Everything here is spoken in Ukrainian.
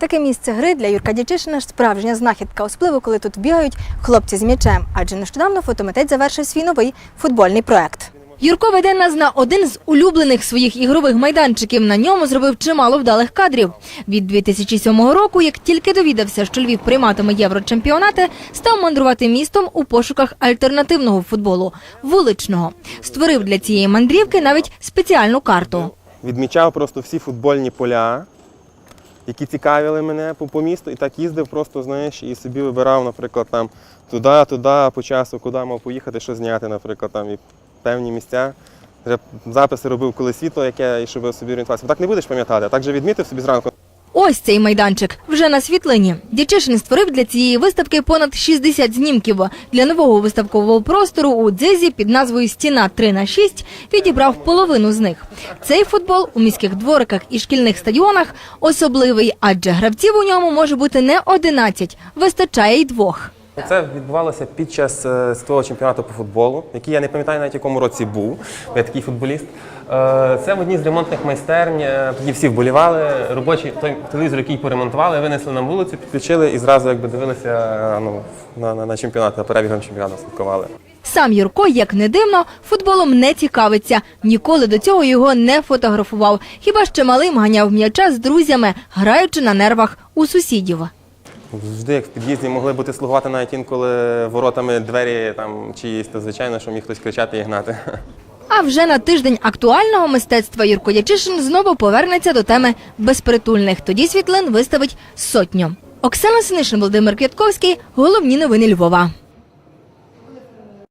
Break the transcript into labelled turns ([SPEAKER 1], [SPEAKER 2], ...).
[SPEAKER 1] Таке місце гри для Юрка Дячишина справжня знахідка, особливо коли тут бігають хлопці з м'ячем, адже нещодавно фотомитець завершив свій новий футбольний проект. Юрко веде нас на один з улюблених своїх ігрових майданчиків. На ньому зробив чимало вдалих кадрів. Від 2007 року, як тільки довідався, що Львів прийматиме єврочемпіонати, став мандрувати містом у пошуках альтернативного футболу вуличного. Створив для цієї мандрівки навіть спеціальну карту.
[SPEAKER 2] Відмічав просто всі футбольні поля, які цікавили мене по, по місту, і так їздив просто, знаєш, і собі вибирав, наприклад, там туди, туди, по часу, куди мав поїхати, що зняти, наприклад, там і певні місця. Вже записи робив, коли світло, яке, і щоб собі орієнтувався. Так не будеш пам'ятати, а так же відмітив собі зранку.
[SPEAKER 1] Ось цей майданчик вже на світлині. Дячишин створив для цієї виставки понад 60 знімків. Для нового виставкового простору у дзизі під назвою Стіна 3 на 6 відібрав половину з них. Цей футбол у міських двориках і шкільних стадіонах особливий, адже гравців у ньому може бути не 11, вистачає й двох.
[SPEAKER 2] Це відбувалося під час е, світового чемпіонату по футболу, який я не пам'ятаю навіть якому році був. бо Я такий футболіст. Е, Це в одній з ремонтних майстерень. е, Тоді всі вболівали. Робочий той телевізор, який поремонтували, винесли на вулицю, підключили і зразу якби дивилися ну, на, на, на чемпіонат, на перебігом чемпіонату слідкували.
[SPEAKER 1] Сам Юрко, як не дивно, футболом не цікавиться. Ніколи до цього його не фотографував. Хіба що малим ганяв м'яча з друзями, граючи на нервах у сусідів.
[SPEAKER 2] Завжди, як в під'їзді могли бути слугувати навіть інколи воротами двері там чиїсь, то звичайно, що міг хтось кричати і гнати.
[SPEAKER 1] А вже на тиждень актуального мистецтва Юрко Ячишин знову повернеться до теми безпритульних. Тоді світлин виставить сотню. Оксана Синишин, Володимир Квятковський. Головні новини Львова.